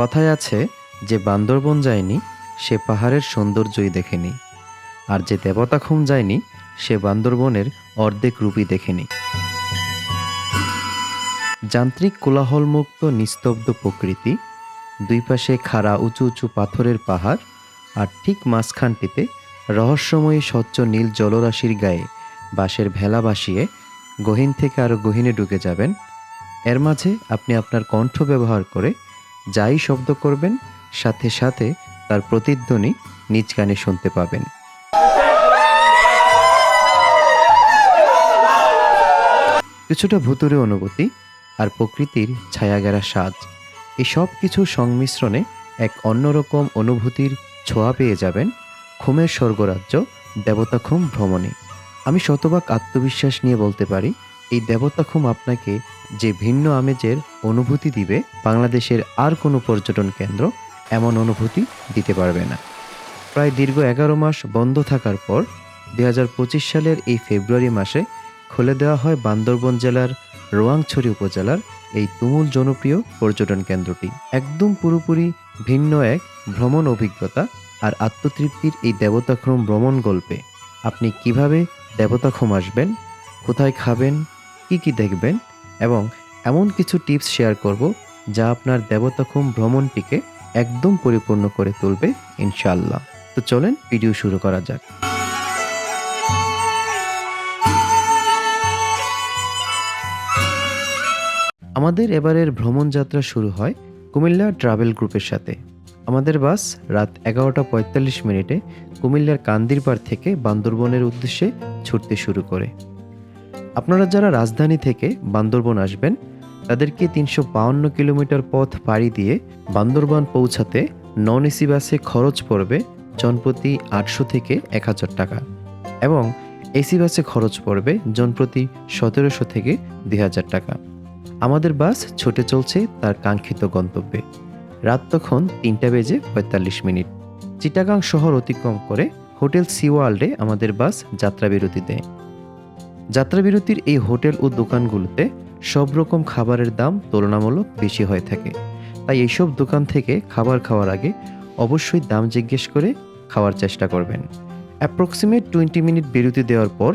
কথায় আছে যে বান্দরবন যায়নি, সে পাহাড়ের সৌন্দর্যই দেখেনি। আর যে দেবতাখুম যায়নি, সে বান্দরবনের অর্ধেক রূপই দেখেনি। যান্ত্রিক কোলাহলমুক্ত নিস্তব্ধ প্রকৃতি, দুই পাশে খাড়া উঁচু উঁচু পাথরের পাহাড়, আর ঠিক মাঝখানটিতে রহস্যময়ী স্বচ্ছ নীল জলরাশির গায়ে বাঁশের ভেলা ভাসিয়ে গহীন থেকে আরও গহীনে ঢুকে যাবেন। এর মাঝে আপনি আপনার কণ্ঠ ব্যবহার করে যাই শব্দ করবেন, সাথে সাথে তার প্রতিধ্বনি নিজ গানে শুনতে পাবেন। কিছুটা ভুতুরে অনুভূতি আর প্রকৃতির ছায়াগেরা সাজ এই সব কিছুর সংমিশ্রণে এক অন্যরকম অনুভূতির ছোঁয়া পেয়ে যাবেন খুমের স্বর্গরাজ্য দেবতাখুম ভ্রমণে। আমি শতভাগ আত্মবিশ্বাস নিয়ে বলতে পারি, এই দেবতাখুম আপনাকে যে ভিন্ন আমেজের অনুভূতি দিবে, বাংলাদেশের আর কোনো পর্যটন কেন্দ্র এমন অনুভূতি দিতে পারবে না। প্রায় দীর্ঘ এগারো মাস বন্ধ থাকার পর দু হাজার পঁচিশ সালের এই ফেব্রুয়ারি মাসে খুলে দেওয়া হয় বান্দরবন জেলার রোয়াংছড়ি উপজেলার এই তুমুল জনপ্রিয় পর্যটন কেন্দ্রটি। একদম পুরোপুরি ভিন্ন এক ভ্রমণ অভিজ্ঞতা আর আত্মতৃপ্তির এই দেবতাক্রম ভ্রমণ গল্পে। আপনি কীভাবে দেবতাক্রম আসবেন, কোথায় খাবেন, কি কি দেখবেন এবং এমন কিছু টিপস শেয়ার করব যা আপনার দেবতাক্রম ভ্রমণটিকে একদম পরিপূর্ণ করে তুলবে, ইনশাআল্লাহ। তো চলেন, ভিডিও শুরু করা যাক। আমাদের এবারের ভ্রমণ যাত্রা শুরু হয় কুমিল্লা ট্রাভেল গ্রুপের সাথে। আমাদের বাস রাত এগারোটা পঁয়তাল্লিশ মিনিটে কুমিল্লার কান্দিরপাড় থেকে বান্দরবনের উদ্দেশ্যে ছুটতে শুরু করে। আপনারা যারা রাজধানী থেকে বান্দরবন আসবেন, তাদেরকে তিনশো বাউন্ন কিলোমিটার পথ পাড়ি দিয়ে বান্দরবান পৌঁছাতে নন এসি বাসে খরচ পড়বে জনপ্রতি আটশো থেকে এক হাজার টাকা এবং এসি বাসে খরচ পড়বে জনপ্রতি সতেরোশো থেকে দুই হাজার টাকা। আমাদের বাস ছুটে চলছে তার কাঙ্ক্ষিত গন্তব্যে। রাত তখন তিনটা বেজে পঁয়তাল্লিশ মিনিট। চিটাগাং শহর অতিক্রম করে হোটেল সি ওয়ার্ল্ডে আমাদের বাস যাত্রাবিরতি দেয়। যাত্রাবিরতির এই হোটেল ও দোকানগুলোতে সব রকম খাবারের দাম তুলনামূলক বেশি হয়ে থাকে। তাই এইসব দোকান থেকে খাবার খাওয়ার আগে অবশ্যই দাম জিজ্ঞেস করে খাওয়ার চেষ্টা করবেন। অ্যাপ্রক্সিমেট টোয়েন্টি মিনিট বিরতি দেওয়ার পর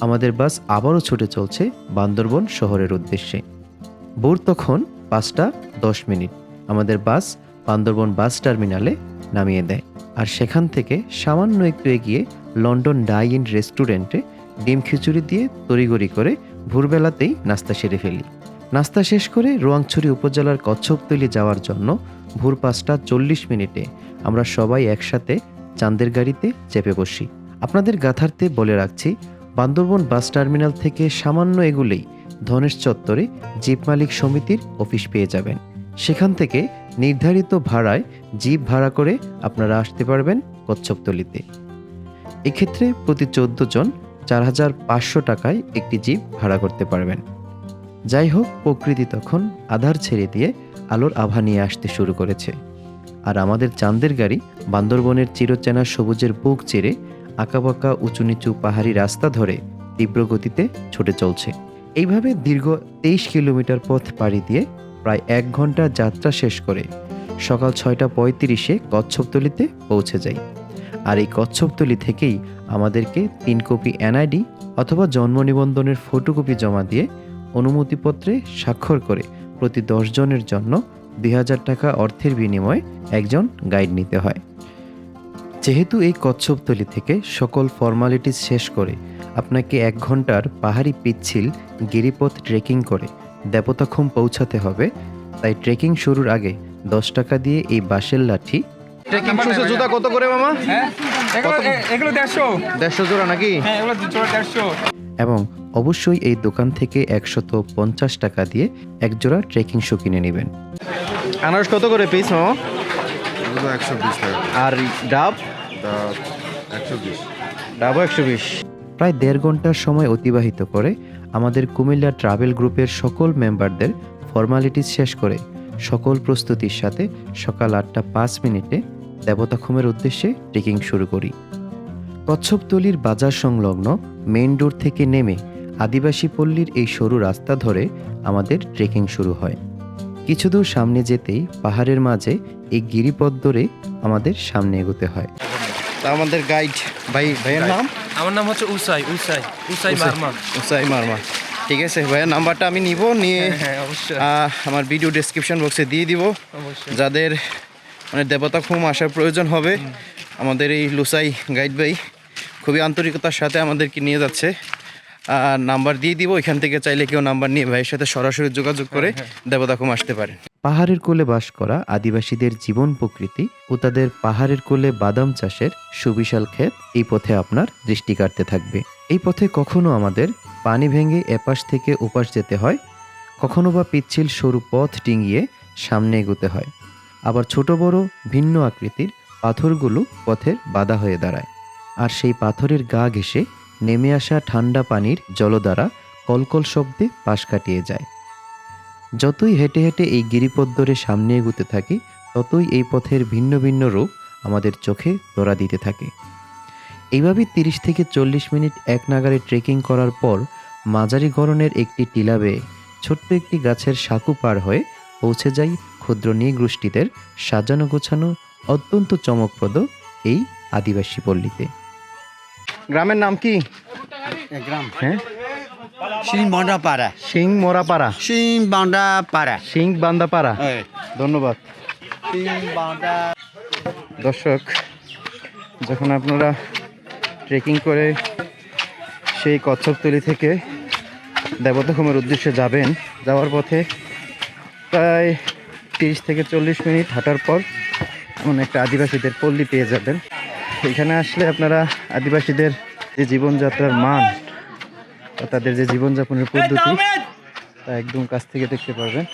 আমাদের বাস আবারও ছুটে চলছে বান্দরবন শহরের উদ্দেশ্যে। ভোর তখন পাঁচটা দশ মিনিট আমাদের বাস বান্দরবন বাস টার্মিনালে নামিয়ে দেয়। আর সেখান থেকে সামান্য একটু এগিয়ে লন্ডন ডাই ইন রেস্টুরেন্টে ডিম খিচুড়ি দিয়ে তড়িগড়ি করে ভোরবেলাতেই নাস্তা সেরে ফেলি। নাস্তা শেষ করে রোয়াংছড়ি উপজেলার কচ্ছপতলি যাওয়ার জন্য ভোর পাঁচটা চল্লিশ মিনিটে আমরা সবাই একসাথে চাঁদের গাড়িতে চেপে বসি। আপনাদের গাথার্থে বলে রাখছি, বান্দরবন বাস টার্মিনাল থেকে সামান্য এগুলেই ধনেশ চত্বরে জিপ মালিক সমিতির অফিস পেয়ে যাবেন। সেখান থেকে নির্ধারিত ভাড়ায় জিপ ভাড়া করে আপনারা আসতে পারবেন কচ্ছপতলিতে। এক্ষেত্রে প্রতি চোদ্দ জন চার হাজার পাঁচশো টাকায় একটি জিপ ভাড়া করতে পারবেন। যাই হোক, প্রকৃতি তখন আধার ছেড়ে দিয়ে আলোর আভা নিয়ে আসতে শুরু করেছে। আর আমাদের চাঁদের গাড়ি বান্দরবনের চিরচেনা সবুজের বুক চেড়ে আঁকাবাঁকা উঁচু নিচু পাহাড়ি রাস্তা ধরে তীব্র গতিতে ছুটে চলছে। এইভাবে দীর্ঘ তেইশ কিলোমিটার পথ পাড়ি দিয়ে প্রায় এক ঘণ্টা যাত্রা শেষ করে সকাল ছয়টা পঁয়ত্রিশে কচ্ছপতলিতে পৌঁছে যাই। আর এই কচ্ছপতলি থেকেই আমাদেরকে তিন কপি এনআইডি অথবা জন্ম নিবন্ধনের ফটোকপি জমা দিয়ে অনুমতিপত্রে স্বাক্ষর করে প্রতি জনের জন্য দুই হাজার টাকা অর্থের বিনিময়ে একজন গাইড নিতে হয়। যেহেতু এই কচ্ছপতলি থেকে সকল ফর্মালিটিস শেষ করে আপনাকে এক ঘণ্টার পাহাড়ি পিচ্ছিল গিরিপথ ট্রেকিং করে দেবতাখুম পৌঁছাতে হবে, তাই ট্রেকিং শুরুর আগে দশ টাকা দিয়ে এই বাঁশের লাঠি ট্রেকিং শুজের জুতা কত করে মামা? হ্যাঁ? এগুলো দেড়শো। দেড়শো জোড়া নাকি? হ্যাঁ এগুলো জোড়া দেড়শো। এবং অবশ্যই এই দোকান থেকে একশত পঞ্চাশ টাকা দিয়ে একজোড়া ট্রেকিং শু কিনে নেবেন। আনারস কত করে পিস মামা? একশো বিশ টাকা। আর ডাব একশো বিশ। ডাবও একশো বিশ। প্রায় দেড় ঘণ্টার সময় অতিবাহিত করে আমাদের কুমিল্লা ট্রাভেল গ্রুপের সকল মেম্বারদের ফর্মালিটিস শেষ করে সকল প্রস্তুতির সাথে সকাল আটটা পাঁচ মিনিটে দেবতাখুমের উদ্দেশ্যে ট্রেকিং শুরু করি। কচ্ছপতলির বাজার সংলগ্ন মেইন ডোর থেকে নেমে আদিবাসী পল্লীর এই সরু রাস্তা ধরে আমাদের ট্রেকিং শুরু হয়। কিছু দূর সামনে যেতেই পাহাড়ের মাঝে এই গিরিপথ ধরে আমাদের সামনে এগোতে হয়। তা আমাদের গাইড ভাই ভাইয়ের নাম? আমার নাম হচ্ছে উসাই উসাই উসাই। মারমা। উসাই মারমা। ঠিক আছে ভাইয়ের নাম্বারটা আমি নিব নিয়ে হ্যাঁ অবশ্যই। আমার ভিডিও ডেসক্রিপশন বক্সে দিয়ে দিব। অবশ্যই। যাদের মানে দেবতা খুম আসার প্রয়োজন হবে। আমাদের এই লুসাই গাইড ভাই খুবই আন্তরিকতার সাথে আমাদেরকে নিয়ে যাচ্ছে। আর নাম্বার দিয়ে দিব এখান থেকে চাইলে কেউ নাম্বার নিয়ে ভাইয়ের সাথে সরাসরি যোগাযোগ করে দেবতা খুম আসতে পারে। পাহাড়ের কোলে বাস করা আদিবাসীদের জীবন প্রকৃতি ও তাদের পাহাড়ের কোলে বাদাম চাষের সুবিশাল ক্ষেত এই পথে আপনার দৃষ্টি কাটতে থাকবে। এই পথে কখনো আমাদের পানি ভেঙে এপাশ থেকে ওপাশ যেতে হয় কখনো বা পিচ্ছিল সরু পথ ডিঙিয়ে সামনে এগোতে হয়। আবার ছোট বড় ভিন্ন আকৃতির পাথরগুলো পথের বাধা হয়ে দাঁড়ায়। আর সেই পাথরের গা ঘেঁষে নেমে আসা ঠান্ডা পানির জলদ্বারা কলকল শব্দে পাশ কাটিয়ে যায়। যতই হেঁটে হেঁটে এই গিরিপথ ধরে সামনে এগুতে থাকি, ততই এই পথের ভিন্ন ভিন্ন রূপ আমাদের চোখে ধরা দিতে থাকে। এইভাবে তিরিশ থেকে চল্লিশ মিনিট এক নাগারে ট্রেকিং করার পর মাঝারি গরনের একটি টিলা বেয়ে ছোট্ট একটি গাছের সাঁকু পার হয়ে পৌঁছে যাই ক্ষুদ্র নৃগোষ্ঠীদের সাজানো গোছানো অত্যন্ত চমকপ্রদ এই আদিবাসী পল্লীতে। গ্রামের নাম কি? গ্রাম। হ্যাঁ? সিং বাঁধা পাড়া সিং মোরাপাড়া। সিং বাঁধা পাড়া সিং বান্দাপাড়া। ধন্যবাদ। দর্শক যখন আপনারা ট্রেকিং করে সেই কচ্ছপতলি থেকে দেবতাখমের উদ্দেশ্যে যাবেন যাওয়ার পথে প্রায় তিরিশ থেকে চল্লিশ মিনিট হাঁটার পর এমন একটা আদিবাসীদের পল্লী পেয়ে যাবেন। এখানে আসলে আপনারা আদিবাসীদের যে জীবনযাত্রার মান বা তাদের যে জীবনযাপনের পদ্ধতি তা একদম কাছ থেকে দেখতে পারবেন।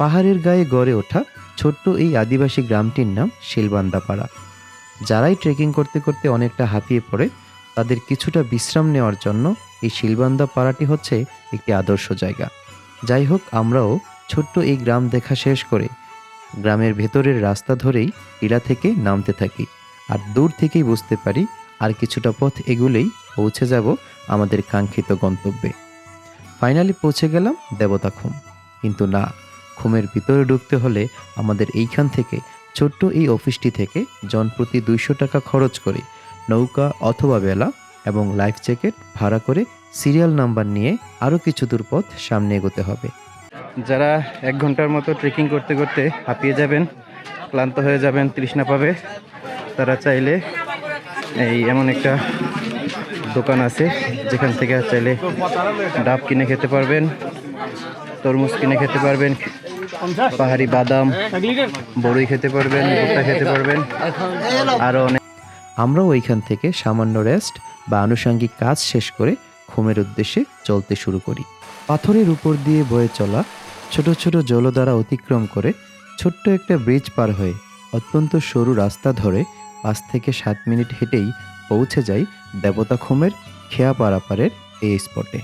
পাহাড়ের গায়ে গড়ে ওঠা ছোট্ট এই আদিবাসী গ্রামটির নাম শিলবান্দাপাড়া। যারাই ট্রেকিং করতে করতে অনেকটা হাঁপিয়ে পড়ে তাদের কিছুটা বিশ্রাম নেওয়ার জন্য এই শিলবান্দা পাড়াটি হচ্ছে একটি আদর্শ জায়গা। যাই হোক আমরাও ছোট্ট এই গ্রাম দেখা শেষ করে। গ্রামের ভেতরের রাস্তা ধরেই টিলা থেকে নামতে থাকি। আর দূর থেকেই বুঝতে পারি আর কিছুটা পথ এগুলেই পৌঁছে যাব আমাদের কাঙ্ক্ষিত গন্তব্যে। ফাইনালি পৌঁছে গেলাম দেবতা দেবতাখুম কিন্তু না, খুমের ভিতরে ঢুকতে হলে আমাদের এইখান থেকে, ছোট্ট এই অফিসটি থেকে জনপ্রতি দুইশো টাকা খরচ করে নৌকা অথবা বেলা এবং লাইফ জ্যাকেট ভাড়া করে সিরিয়াল নাম্বার নিয়ে আরও কিছু দূর পথ সামনে এগোতে হবে। যারা এক ঘণ্টার মতো ট্রেকিং করতে করতে হাঁপিয়ে যাবেন, ক্লান্ত হয়ে যাবেন, তৃষ্ণা পাবে, তারা চাইলে এই এমন একটা দোকান আছে, যেখান থেকে চাইলে ডাব কিনে খেতে পারবেন, তরমুজ কিনে খেতে পারবেন, পাহাড়ি বাদাম, বড়ই খেতে পারবেন, ভুট্টা খেতে পারবেন, আরও অনেক। আমরাও ওইখান থেকে সামান্য রেস্ট বা আনুষঙ্গিক কাজ শেষ করে ঘুমের উদ্দেশ্যে চলতে শুরু করি। পাথরের উপর দিয়ে বয়ে চলা ছোট ছোট জলধারা অতিক্রম করে ছোট্ট একটা ব্রিজ পার হয়ে অত্যন্ত সরু রাস্তা ধরে পাঁচ থেকে সাত মিনিট হেঁটেই পৌঁছে যাই দেবতাখুমের খেয়া পারাপারের এই স্পটে।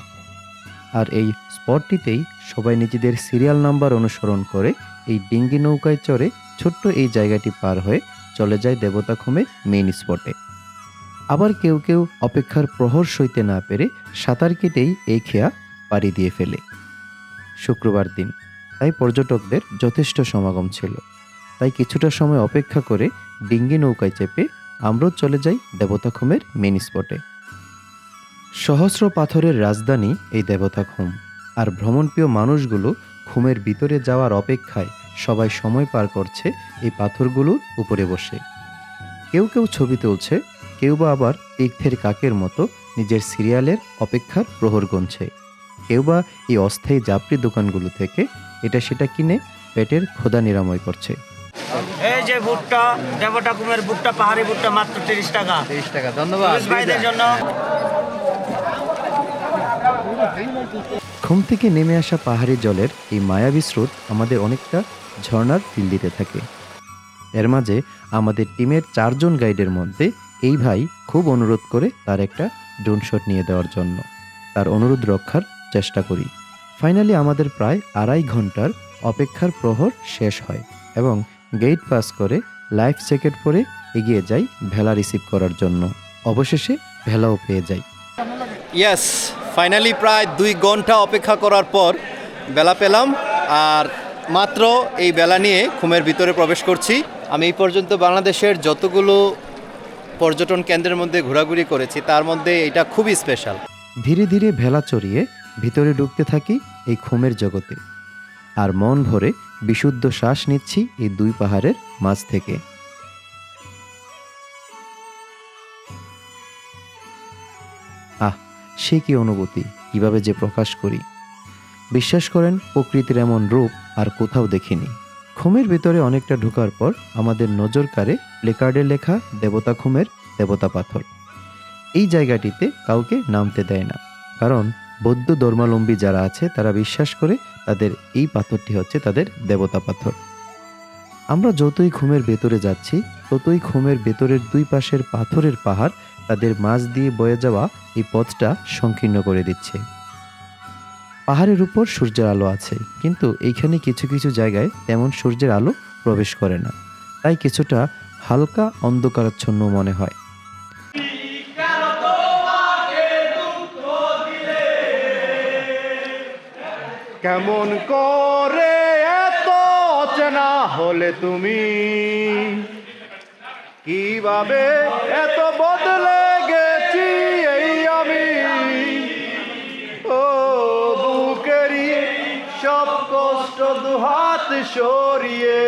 আর এই স্পটটিতেই সবাই নিজেদের সিরিয়াল নাম্বার অনুসরণ করে এই ডিঙ্গি নৌকায় চড়ে ছোট্ট এই জায়গাটি পার হয়ে চলে যায় দেবতাখুমের মেইন স্পটে আবার কেউ কেউ অপেক্ষার প্রহর সইতে না পেরে সাঁতার কেটেই এই খেয়া পাড়ি দিয়ে ফেলে। শুক্রবার দিন। তাই পর্যটকদের যথেষ্ট সমাগম ছিল। তাই কিছুটা সময় অপেক্ষা করে ডিঙ্গি নৌকায় চেপে আমরাও চলে যাই দেবতাখুমের মেইন স্পটে সহস্র পাথরের রাজধানী এই দেবতাখুম আর ভ্রমণপ্রিয় মানুষগুলো ঘুমের ভিতরে যাওয়ার অপেক্ষায় সবাই সময় পার করছে এই পাথরগুলোর উপরে বসে। কেউ কেউ ছবি তুলছে, কেউ বা আবার তীর্থের কাকের মতো নিজের সিরিয়ালের অপেক্ষার প্রহর গুনছে। কেউ বা এই অস্থায়ী যাত্রী দোকানগুলো থেকে এটা সেটা কিনে পেটের ক্ষুধা নিরাময় করছে। এই যে ভুট্টা দেবটা কুমের ভুট্টা পাহাড়ি ভুট্টা মাত্র তিরিশ টাকা। তিরিশ টাকা ধন্যবাদ। ভাইদের জন্য। ঘুম থেকে নেমে আসা পাহাড়ি জলের এই মায়াবী স্রোত আমাদের অনেকটা ঝর্ণার ফিল দিতে থাকে। এর মাঝে আমাদের টিমের চারজন গাইডের মধ্যে এই ভাই খুব অনুরোধ করে তার একটা ড্রোন শট নিয়ে দেওয়ার জন্য। তার অনুরোধ রক্ষার চেষ্টা করি। ফাইনালি আমাদের প্রায় আড়াই ঘণ্টার অপেক্ষার প্রহর শেষ হয় এবং গেট পাস করে লাইফ জ্যাকেট পরে এগিয়ে যাই ভেলা রিসিভ করার জন্য। অবশেষে ভেলাও পেয়ে যাই। ইয়াস ফাইনালি প্রায় দুই ঘণ্টা অপেক্ষা করার পর বেলা পেলাম আর মাত্র এই বেলা নিয়ে খুমের ভিতরে প্রবেশ করছি। আমি এই পর্যন্ত বাংলাদেশের যতগুলো পর্যটন কেন্দ্রের মধ্যে ঘোরাঘুরি করেছি তার মধ্যে এটা খুবই স্পেশাল ধীরে ধীরে ভেলা চড়িয়ে ভিতরে ঢুকতে থাকি এই ঘুমের জগতে। আর মন ভরে বিশুদ্ধ শ্বাস নিচ্ছি এই দুই পাহাড়ের মাঝ থেকে। আহ, সে কি অনুভূতি? কীভাবে যে প্রকাশ করি? বিশ্বাস করেন, প্রকৃতির এমন রূপ আর কোথাও দেখিনি। খুমের ভিতরে অনেকটা ঢোকার পর আমাদের নজর কাড়ে প্লেকার্ডে লেখা দেবতা খুমের দেবতা পাথর। এই জায়গাটিতে কাউকে নামতে দেয় না, কারণ বৌদ্ধ ধর্মাবলম্বী যারা আছে, তারা বিশ্বাস করে তাদের এই পাথরটি হচ্ছে তাদের দেবতা পাথর। আমরা যতই ঘুমের ভেতরে যাচ্ছি, ততই ঘুমের ভেতরের দুই পাশের পাথরের পাহাড় তাদের মাঝ দিয়ে বয়ে যাওয়া এই পথটা সংকীর্ণ করে দিচ্ছে। পাহাড়ের উপর সূর্যের আলো আছে, কিন্তু এইখানে কিছু কিছু জায়গায় তেমন সূর্যের আলো প্রবেশ করে না। তাই কিছুটা হালকা অন্ধকারাচ্ছন্ন মনে হয়। কেমন করে এত অচেনা হলে তুমি? কীভাবে এত বদলে গেছি এই আমি? ও বুকেরি সব কষ্ট দুহাত সরিয়ে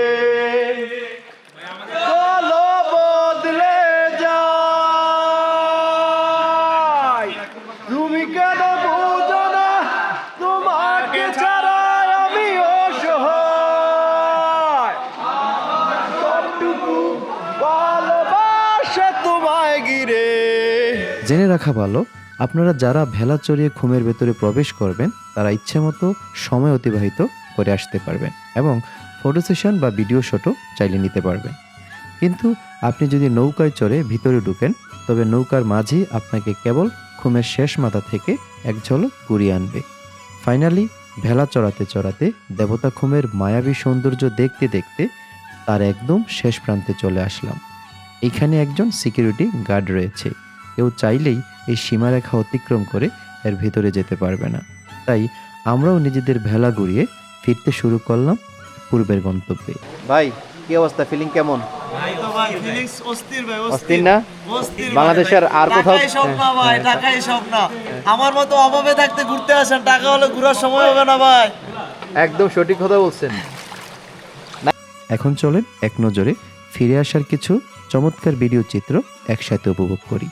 জেনে রাখা ভালো, আপনারা যারা ভেলা চড়িয়ে ঘুমের ভেতরে প্রবেশ করবেন, তারা ইচ্ছে মতো সময় অতিবাহিত করে আসতে পারবেন এবং ফটো সেশন বা ভিডিও শটও চাইলে নিতে পারবেন। কিন্তু আপনি যদি নৌকায় চড়ে ভিতরে ঢুকেন, তবে নৌকার মাঝেই আপনাকে কেবল ঘুমের শেষ মাথা থেকে এক ঝলক ঘুরিয়ে আনবে। ফাইনালি, ভেলা চড়াতে চড়াতে দেবতা খুমের মায়াবী সৌন্দর্য দেখতে দেখতে তার একদম শেষ প্রান্তে চলে আসলাম। এখানে একজন সিকিউরিটি গার্ড রয়েছে। কেউ চাইলেই এই সীমারেখা অতিক্রম করে এর ভিতরে যেতে পারবে না। তাই আমরাও নিজেদের ভেলা ঘুরিয়ে ফিরতে শুরু করলাম পূর্বের গন্তব্যে। ভাই কি অবস্থা? ফিলিং কেমন? ভাই তো ভাই ফিলিংস অস্থির না? বাংলাদেশের আর কোথাও টাকাই সব না ভাই টাকাই সব না। আমার মতো অভাবে থাকতে ঘুরতে আসেন টাকা হলে ঘোরার সময় হবে না ভাই। একদম সঠিক কথা বলছেন। এখন চলেন এক নজরে ফিরে আসার কিছু চমৎকার ভিডিও চিত্র একসাথে উপভোগ করি।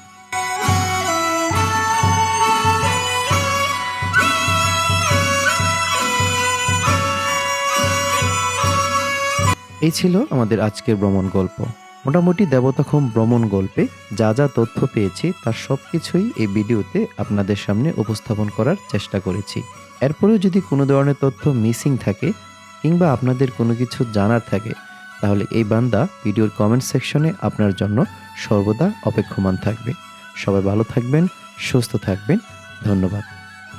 এই ছিল আমাদের আজকের ভ্রমণ গল্প। মোটামুটি দেবতাখম ভ্রমণ গল্পে যা যা তথ্য পেয়েছি তার সব কিছুই এই ভিডিওতে আপনাদের সামনে উপস্থাপন করার চেষ্টা করেছি। এরপরেও যদি কোনো ধরনের তথ্য মিসিং থাকে কিংবা আপনাদের কোনো কিছু জানার থাকে, তাহলে এই বান্দা ভিডিওর কমেন্ট সেকশনে আপনার জন্য সর্বদা অপেক্ষমান থাকবে। সবাই ভালো থাকবেন, সুস্থ থাকবেন। ধন্যবাদ।